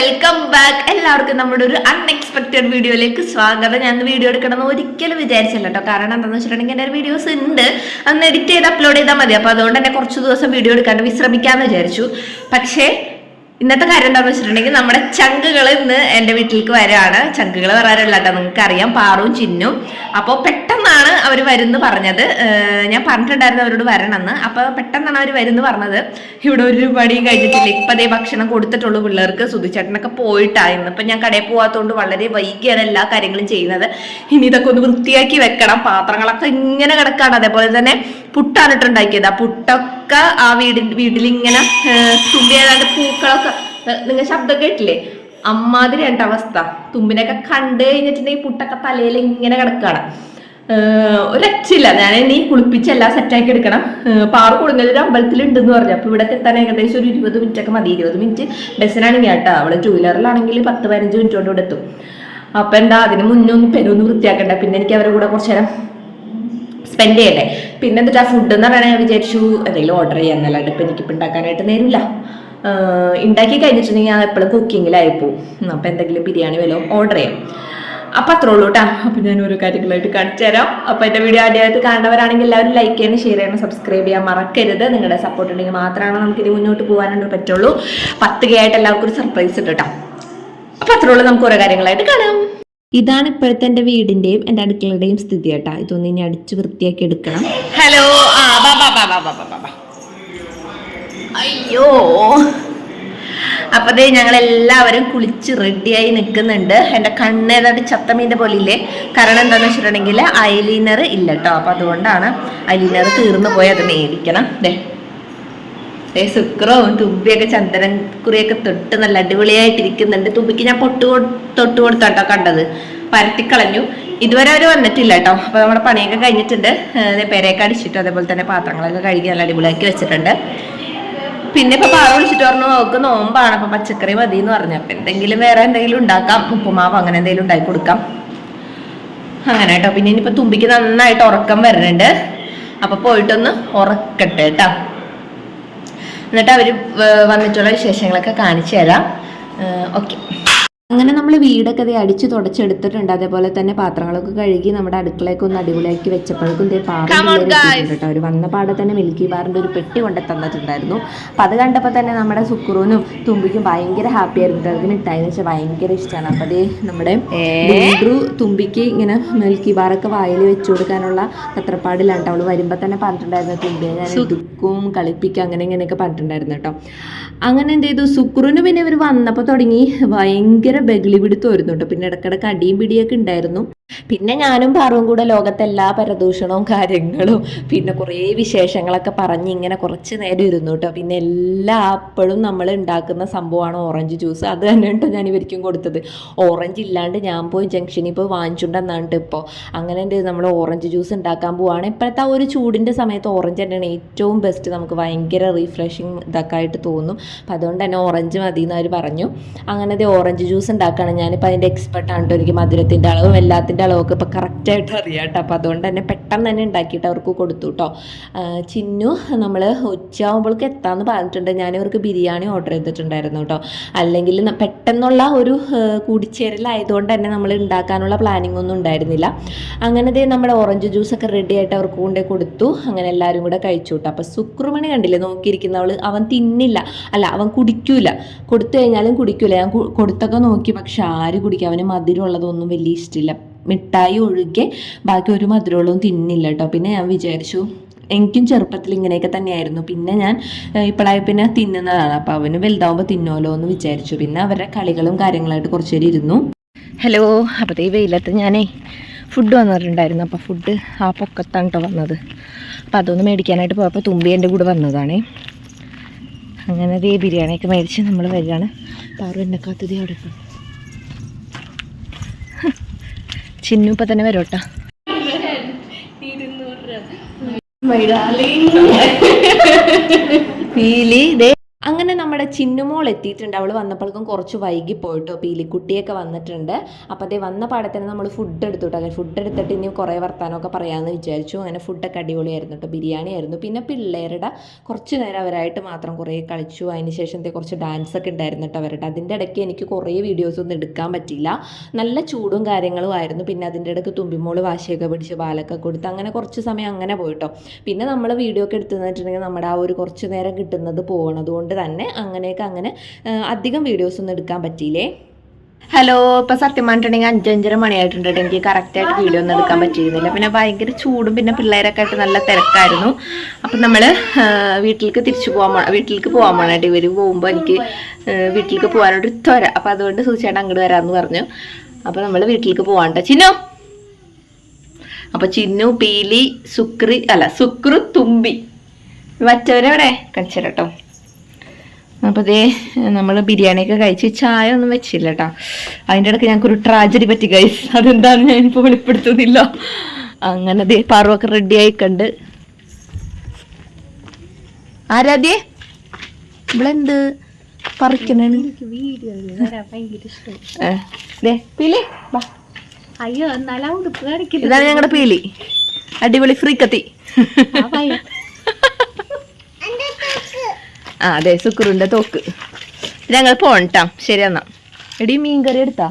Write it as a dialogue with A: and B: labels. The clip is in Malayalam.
A: വെൽക്കം ബാക്ക് എല്ലാവർക്കും നമ്മുടെ ഒരു അൺഎക്സ്പെക്ടഡ് വീഡിയോയിലേക്ക് സ്വാഗതം. ഞാൻ വീഡിയോ എടുക്കണമെന്ന് ഒരിക്കലും വിചാരിച്ചില്ല കേട്ടോ. കാരണം എന്താണെന്ന് വെച്ചിട്ടുണ്ടെങ്കിൽ എന്റെ വീഡിയോസ് ഉണ്ട്. അന്ന് എഡിറ്റ് ചെയ്ത് അപ്ലോഡ് ചെയ്താൽ മതി. അപ്പോൾ അതുകൊണ്ട് തന്നെ കുറച്ച് ദിവസം വീഡിയോ എടുക്കാണ്ട് വിശ്രമിക്കാമെന്ന് വിചാരിച്ചു. പക്ഷേ ഇന്നത്തെ കാര്യം എന്താണെന്ന് വെച്ചിട്ടുണ്ടെങ്കിൽ നമ്മുടെ ചങ്കുകൾ ഇന്ന് എന്റെ വീട്ടിലേക്ക് വരാണ്. ചങ്കുകൾ വരാറുള്ള കേട്ടോ. നിങ്ങൾക്ക് അറിയാം പാറും ചിന്നും. അപ്പോൾ പെട്ടെന്നാണ് അവർ വരുന്നു പറഞ്ഞത്. ഞാൻ പറഞ്ഞിട്ടുണ്ടായിരുന്നു അവരോട് വരണമെന്ന്. അപ്പോൾ പെട്ടെന്നാണ് അവർ വരുന്നു പറഞ്ഞത്. ഇവിടെ ഒരു പണിയും കഴിഞ്ഞിട്ടില്ല. ഇപ്പൊ അതേ ഭക്ഷണം കൊടുത്തിട്ടുള്ളൂ പിള്ളേർക്ക്. സുധിച്ചേട്ടനൊക്കെ പോയിട്ടായിരുന്നു ഇപ്പം ഞാൻ കടയിൽ പോകാത്തതുകൊണ്ട് വളരെ വൈകിയാണ് എല്ലാ കാര്യങ്ങളും ചെയ്യുന്നത്. ഇനി ഇതൊക്കെ ഒന്ന് വൃത്തിയാക്കി വെക്കണം. പാത്രങ്ങളൊക്കെ ഇങ്ങനെ കിടക്കാണ്. അതേപോലെ തന്നെ പുട്ടാണ് ഇട്ടുണ്ടാക്കിയത്. ആ പുട്ടൊക്കെ ആ വീടി വീട്ടിൽ ഇങ്ങനെ തുമ്പിയതാണ്ട് പൂക്കളൊക്കെ നിങ്ങൾ ശബ്ദം കേട്ടില്ലേ? അമ്മാതിരി അവസ്ഥ തുമ്പിനൊക്കെ കണ്ടു കഴിഞ്ഞിട്ടുണ്ടെങ്കിൽ പുട്ടൊക്കെ തലയിൽ ഇങ്ങനെ കിടക്കുകയാണ് ഒരു രക്ഷയില്ല ഞാൻ ഇനി കുളിപ്പിച്ച് എല്ലാം സെറ്റാക്കി എടുക്കണം. പാറ അമ്പലത്തിൽ അമ്പലത്തിലുണ്ടെന്ന് പറഞ്ഞു. അപ്പോൾ ഇവിടെ എത്താൻ ഏകദേശം ഒരു ഇരുപത് മിനിറ്റ് ഒക്കെ മതി. ഇരുപത് മിനിറ്റ് ബസ്സിനാണെങ്കിൽ കേട്ടോ. അവൾ ടൂ വീലറിലാണെങ്കിൽ പത്ത് പതിനഞ്ച് മിനിറ്റ് കൊണ്ട് ഇവിടെ എത്തും. അപ്പം എന്താ അതിന് മുന്നേ ഒന്ന് പെരൊന്ന് വൃത്തിയാക്കണ്ട? പിന്നെ എനിക്ക് അവരുടെ കൂടെ കുറച്ച് നേരം സ്പെൻഡ് ചെയ്യണ്ടേ? പിന്നെ എന്നിട്ട് ഫുഡ് എന്ന് പറയണേ ഞാൻ വിചാരിച്ചു എന്തെങ്കിലും ഓർഡർ ചെയ്യാന്നല്ലാണ്ട് ഇപ്പം എനിക്കിപ്പോൾ ഉണ്ടാക്കാനായിട്ട് നേരില്ല ഉണ്ടാക്കി കഴിഞ്ഞിട്ടുണ്ടെങ്കിൽ ഞാൻ എപ്പോഴും കുക്കിങ്ങിലായി പോകും അപ്പം എന്തെങ്കിലും ബിരിയാണി വല്ലതും ഓർഡർ ചെയ്യാം. അപ്പൊ അത്രേ ഉള്ളൂ കേട്ടോ ഞാൻ ഓരോ കാര്യങ്ങളായിട്ട് കാണിച്ചു തരാം. അപ്പൊ എന്റെ വീഡിയോ ആദ്യമായിട്ട് കാണുന്നവരാണെങ്കിൽ എല്ലാവരും ലൈക്ക് ചെയ്യണം ഷെയർ ചെയ്യണം സബ്സ്ക്രൈബ് ചെയ്യാൻ മറക്കരുത്. നിങ്ങളുടെ സപ്പോർട്ട് ഉണ്ടെങ്കിൽ മാത്രമാണ് നമുക്ക് ഇത് മുന്നോട്ട് പോകാനായിട്ട് പറ്റുള്ളൂ. പത്ത് കെ ആയിട്ട് എല്ലാവർക്കും ഒരു സർപ്രൈസ് ഇട്ടോ അപ്പൊ അത്രേ ഉള്ളൂ നമുക്ക് ഓരോ കാര്യങ്ങളായിട്ട് കാണാം.
B: ഇതാണ് ഇപ്പോഴത്തെ എന്റെ വീടിന്റെയും എന്റെ അടുക്കളയുടെയും സ്ഥിതി കേട്ടാ. ഇതൊന്നും ഇനി അടിച്ച് വൃത്തിയാക്കി എടുക്കണം.
A: ഹലോ ആ ബാ ബാ ബാ ബാ ബാ ബാ. അയ്യോ. അപ്പൊ ദേ ഞങ്ങൾ എല്ലാവരും കുളിച്ച് റെഡിയായി നിൽക്കുന്നുണ്ട്. എന്റെ കണ്ണ് ഏതാണ്ട് ചത്തമീന്റെ പോലെ ഇല്ലേ കാരണം എന്താന്ന് വെച്ചിട്ടുണ്ടെങ്കിൽ ഐലീനർ ഇല്ല കേട്ടോ. അപ്പൊ അതുകൊണ്ടാണ് ഐലീനർ തീർന്നു പോയി അത് മേടിക്കണം. ദേ. ദേ ശുക്രവും തുമ്പിയൊക്കെ ചന്ദനം കുറിയൊക്കെ തൊട്ട് നല്ല അടിപൊളിയായിട്ടിരിക്കുന്നുണ്ട്. തുമ്പിക്ക് ഞാൻ പൊട്ട് തൊട്ട് തൊട്ട് കൊടുത്താട്ടോ കണ്ടത്. പരത്തിക്കളഞ്ഞു. ഇതുവരെ അവർ വന്നിട്ടില്ല കേട്ടോ. അപ്പൊ നമ്മുടെ പണിയൊക്കെ കഴിഞ്ഞിട്ടുണ്ട്. പെരയൊക്കെ അടിച്ചിട്ട്. അതേപോലെ തന്നെ പാത്രങ്ങളൊക്കെ കഴുകി നല്ല അടിപൊളിയാക്കി വെച്ചിട്ടുണ്ട്. പിന്നെ ഇപ്പൊ പാറ വിളിച്ചിട്ട് പറഞ്ഞു നോക്ക് നോമ്പാണ് അപ്പൊ പച്ചക്കറി മതി എന്ന് പറഞ്ഞു. അപ്പൊ എന്തെങ്കിലും വേറെ എന്തെങ്കിലും ഉണ്ടാക്കാം. ഉപ്പുമാവ് അങ്ങനെ എന്തെങ്കിലും ഉണ്ടാക്കി കൊടുക്കാം. അങ്ങനെ കേട്ടോ. പിന്നെ ഇനിയിപ്പോ തുമ്പിക്ക് നന്നായിട്ട് ഉറക്കം വരുന്നുണ്ട്. അപ്പൊ പോയിട്ടൊന്ന് ഉറക്കട്ടെ കേട്ടോ. എന്നിട്ട് അവർ വന്നിട്ടുള്ള വിശേഷങ്ങളൊക്കെ കാണിച്ചു തരാം. ഓക്കെ.
B: അങ്ങനെ നമ്മൾ വീടൊക്കെ ദേ അടിച്ച് തുടച്ചെടുത്തിട്ടുണ്ട്. അതേപോലെ തന്നെ പാത്രങ്ങളൊക്കെ കഴുകി നമ്മുടെ അടുക്കളയൊക്കെ ഒന്ന് അടിപൊളിയാക്കി വെച്ചപ്പോഴേക്കും
A: ഇതേ
B: കേട്ടോ. അവർ വന്ന പാടെ തന്നെ മിൽക്കി ബാറിന്റെ ഒരു പെട്ടി കൊണ്ട് തന്നിട്ടുണ്ടായിരുന്നു. അപ്പം അത് കണ്ടപ്പോൾ തന്നെ നമ്മുടെ സുക്രൂനും തുമ്പിക്കും ഭയങ്കര ഹാപ്പി ആയിരുന്നു അതിന് ഇട്ടായെന്ന് വെച്ചാൽ ഭയങ്കര ഇഷ്ടമാണ് അപ്പം അതേ നമ്മുടെ ഡൂഡ്രു തുമ്പിക്ക് ഇങ്ങനെ മിൽക്കി ബാറൊക്കെ വായിൽ വെച്ചു കൊടുക്കാനുള്ള തത്രപ്പാടിലാണ് അവൾ വരുമ്പോൾ തന്നെ പറഞ്ഞിട്ടുണ്ടായിരുന്നു തുമ്പിയെ ഞാൻ ദുഃഖവും കളിപ്പിക്കും അങ്ങനെ ഇങ്ങനെയൊക്കെ പറഞ്ഞിട്ടുണ്ടായിരുന്നു കേട്ടോ. അങ്ങനെ എന്ത് ചെയ്തു? സുക്രുവിന് പിന്നെ ഇവർ വന്നപ്പോൾ തുടങ്ങി. ഭയങ്കര ബഗിളി പിടുത്തമായിരുന്നു വരുന്നുണ്ട്. പിന്നെ ഇടക്കിടക്ക് അടിയും പിടിയൊക്കെ ഉണ്ടായിരുന്നു. പിന്നെ ഞാനും പാറും കൂടെ ലോകത്തെ എല്ലാ പരദൂഷണവും കാര്യങ്ങളും പിന്നെ കുറേ വിശേഷങ്ങളൊക്കെ പറഞ്ഞ് ഇങ്ങനെ കുറച്ച് നേരം ഇരുന്നു കേട്ടോ. പിന്നെ എല്ലാ അപ്പോഴും നമ്മൾ ഉണ്ടാക്കുന്ന സംഭവമാണ് ഓറഞ്ച് ജ്യൂസ്. അത് തന്നെ കേട്ടോ ഞാൻ ഇവർക്കും കൊടുത്തത്. ഓറഞ്ച് ഇല്ലാണ്ട് ഞാൻ പോയി ജംഗ്ഷനിൽ പോയി വാങ്ങിച്ചുണ്ടെന്നാണ് ഇപ്പോൾ അങ്ങനെ എന്ത് നമ്മൾ ഓറഞ്ച് ജ്യൂസ് ഉണ്ടാക്കാൻ പോവാണ്. ഇപ്പോഴത്തെ ആ ഒരു ചൂടിന്റെ സമയത്ത് ഓറഞ്ച് തന്നെയാണ് ഏറ്റവും ബെസ്റ്റ് നമുക്ക് ഭയങ്കര റീഫ്രഷിങ് ഇതൊക്കെ ആയിട്ട് തോന്നും. അപ്പം അതുകൊണ്ട് തന്നെ ഓറഞ്ച് മതി എന്ന് അവർ പറഞ്ഞു. അങ്ങനെ ഓറഞ്ച് ജ്യൂസ് ഉണ്ടാക്കുകയാണ് ഞാനിപ്പോൾ അതിന്റെ എക്സ്പെർട്ട് ആണ് എനിക്ക് മധുരത്തിന്റെ അളവും എല്ലാത്തിന്റെ അളവൊക്കെ ഇപ്പോൾ കറക്റ്റായിട്ട് അറിയാം കേട്ടോ അപ്പോൾ അതുകൊണ്ട് തന്നെ പെട്ടെന്ന് തന്നെ ഉണ്ടാക്കിയിട്ട് അവർക്ക് കൊടുത്തു കേട്ടോ ചിന്നു നമ്മൾ ഉച്ചയാകുമ്പോഴേക്ക് എത്താമെന്ന് പറഞ്ഞിട്ടുണ്ട്. ഞാൻ ഇവർക്ക് ബിരിയാണി ഓർഡർ ചെയ്തിട്ടുണ്ടായിരുന്നു കേട്ടോ അല്ലെങ്കിൽ പെട്ടെന്നുള്ള ഒരു കൂടിച്ചേരലായതുകൊണ്ട് തന്നെ നമ്മൾ ഉണ്ടാക്കാനുള്ള പ്ലാനിങ് ഒന്നും ഉണ്ടായിരുന്നില്ല. അങ്ങനെ ദേ നമ്മുടെ ഓറഞ്ച് ജ്യൂസൊക്കെ റെഡി ആയിട്ട് അവർക്ക് കൊണ്ടേ കൊടുത്തു. അങ്ങനെ എല്ലാവരും കൂടെ കഴിച്ചു കേട്ടോ അപ്പോൾ സുക്രുമണി കണ്ടില്ലേ? നോക്കിയിരിക്കുന്നവൾ അവൻ തിന്നില്ല. അല്ല അവൻ കുടിക്കൂല. കൊടുത്തു കഴിഞ്ഞാലും കുടിക്കൂല. ഞാൻ കൊടുത്തൊക്കെ നോക്കി പക്ഷെ ആര് കുടിക്കും? അവന് മധുരമുള്ളതൊന്നും വലിയ ഇഷ്ടമില്ല. മിഠായി ഒഴികെ ബാക്കി ഒരു മധുരമുള്ളതും തിന്നില്ല കേട്ടോ. പിന്നെ ഞാൻ വിചാരിച്ചു എനിക്കും ചെറുപ്പത്തിൽ ഇങ്ങനെയൊക്കെ തന്നെയായിരുന്നു. പിന്നെ ഞാൻ ഇപ്പോഴായി പിന്നെ തിന്നുന്നതാണ്. അപ്പോൾ അവന് വലുതാവുമ്പോൾ തിന്നുമല്ലോ എന്ന് വിചാരിച്ചു. പിന്നെ അവരുടെ കളികളും കാര്യങ്ങളായിട്ട് കുറച്ച് നേരം ഇരുന്നു.
A: ഹലോ അപ്പോൾ ഈ വെയിലത്ത് ഞാനേ ഫുഡ് വന്നിട്ടുണ്ടായിരുന്നു. അപ്പോൾ ഫുഡ് ആ പൊക്കത്താണ് കേട്ടോ വന്നത്. അപ്പോൾ അതൊന്ന് മേടിക്കാനായിട്ട് പോയപ്പോൾ തുമ്പി എന്റെ കൂടെ വന്നതാണേ. അങ്ങനെ ദേ ബിരിയാണിയൊക്കെ മേടിച്ച് നമ്മൾ വരികയാണ്. പാറു എന്നെ കാത്തതി അവിടെ ചിന്നു ഇപ്പം തന്നെ വരും ഫീലി ദേ.
B: ചിന്നുമോൾ എത്തിയിട്ടുണ്ട്. അവൾ വന്നപ്പോഴേക്കും കുറച്ച് വൈകി പോയിട്ടോ പീലിക്കുട്ടിയൊക്കെ വന്നിട്ടുണ്ട്. അപ്പോൾ അതേ വന്ന പാടെ തന്നെ നമ്മൾ ഫുഡ് എടുത്തു കേട്ടോ. ഫുഡ് എടുത്തിട്ട് ഇനി കുറേ വർത്താനമൊക്കെ പറയാമെന്ന് വിചാരിച്ചു. അങ്ങനെ ഫുഡൊക്കെ അടിപൊളിയായിരുന്നു കേട്ടോ. ബിരിയാണി ആയിരുന്നു. പിന്നെ പിള്ളേരുടെ കുറച്ച് നേരം അവരായിട്ട് മാത്രം കുറേ കളിച്ചു. അതിന് ശേഷം കുറച്ച് ഡാൻസ് ഒക്കെ ഉണ്ടായിരുന്നു കേട്ടോ അവരുടെ. അതിന്റെ ഇടയ്ക്ക് എനിക്ക് കുറേ വീഡിയോസ് ഒന്നും എടുക്കാൻ പറ്റിയില്ല. നല്ല ചൂടും കാര്യങ്ങളും ആയിരുന്നു. പിന്നെ അതിന്റെ ഇടയ്ക്ക് തുമ്പിമോൾ വാശിയൊക്കെ പിടിച്ച് പാലൊക്കെ കൊടുത്ത് അങ്ങനെ കുറച്ച് സമയം അങ്ങനെ പോയിട്ടോ പിന്നെ നമ്മൾ വീഡിയോ ഒക്കെ എടുത്തെന്ന് വെച്ചിട്ടുണ്ടെങ്കിൽ നമ്മുടെ ആ ഒരു കുറച്ച് നേരം കിട്ടുന്നത് പോകണം അതുകൊണ്ട് തന്നെ അങ്ങനെയൊക്കെ അങ്ങനെ അധികം വീഡിയോസ് ഒന്നും എടുക്കാൻ പറ്റിയില്ലേ?
A: ഹലോ ഇപ്പൊ സത്യം പറഞ്ഞിട്ടുണ്ടെങ്കിൽ അഞ്ചഞ്ചര മണിയായിട്ടുണ്ട് എനിക്ക് കറക്റ്റ് ആയിട്ട് വീഡിയോ ഒന്നും എടുക്കാൻ പറ്റിയിരുന്നില്ല. പിന്നെ ഭയങ്കര ചൂടും പിന്നെ പിള്ളേരൊക്കെ ആയിട്ട് നല്ല തിരക്കായിരുന്നു. അപ്പൊ നമ്മൾ ആ, വീട്ടിലേക്ക് തിരിച്ചു പോകാൻ വീട്ടിലേക്ക് പോകാൻ പോകണം ഇവർ പോകുമ്പോ എനിക്ക് വീട്ടിലേക്ക് പോകാനൊരു ത്വര. അപ്പൊ അതുകൊണ്ട് സൂചിച്ചാണ്ട് അങ്ങോട്ട് വരാന്ന് പറഞ്ഞു. അപ്പൊ നമ്മൾ വീട്ടിലേക്ക് പോവാണ്ട ചിന്നു! അപ്പൊ ചിന്നു പീലി സുക്രി അല്ല സുക്രു തുമ്പി. മറ്റവരെവിടെ? കാണിച്ചു അപ്പോൾ ഇതേ നമ്മൾ ബിരിയാണിയൊക്കെ കഴിച്ച് ചായ ഒന്നും വെച്ചില്ല കേട്ടോ അതിന്റെ ഇടയ്ക്ക് ഞങ്ങൾക്കൊരു ട്രാജഡി പറ്റി ഗൈസ് ഞാൻ ഇപ്പോൾ വെളിപ്പെടുത്തുന്നില്ല. അങ്ങനെ ദേ പാറുവൊക്കെ റെഡി ആയിക്കണ്ട്. കണ്ട് ആരാധ്യേ ഇവളെന്ത് പറിക്കണേണ്? ഇതാണ് ഞങ്ങളുടെ പീലി. അടിപൊളി ഫ്രീ കത്തി ആ അതെ സുക്കുറിന്റെ തോക്ക്. ഞങ്ങൾ പോണട്ടാ ശരി എന്നാ. എടി മീൻ കറി എടുത്താ?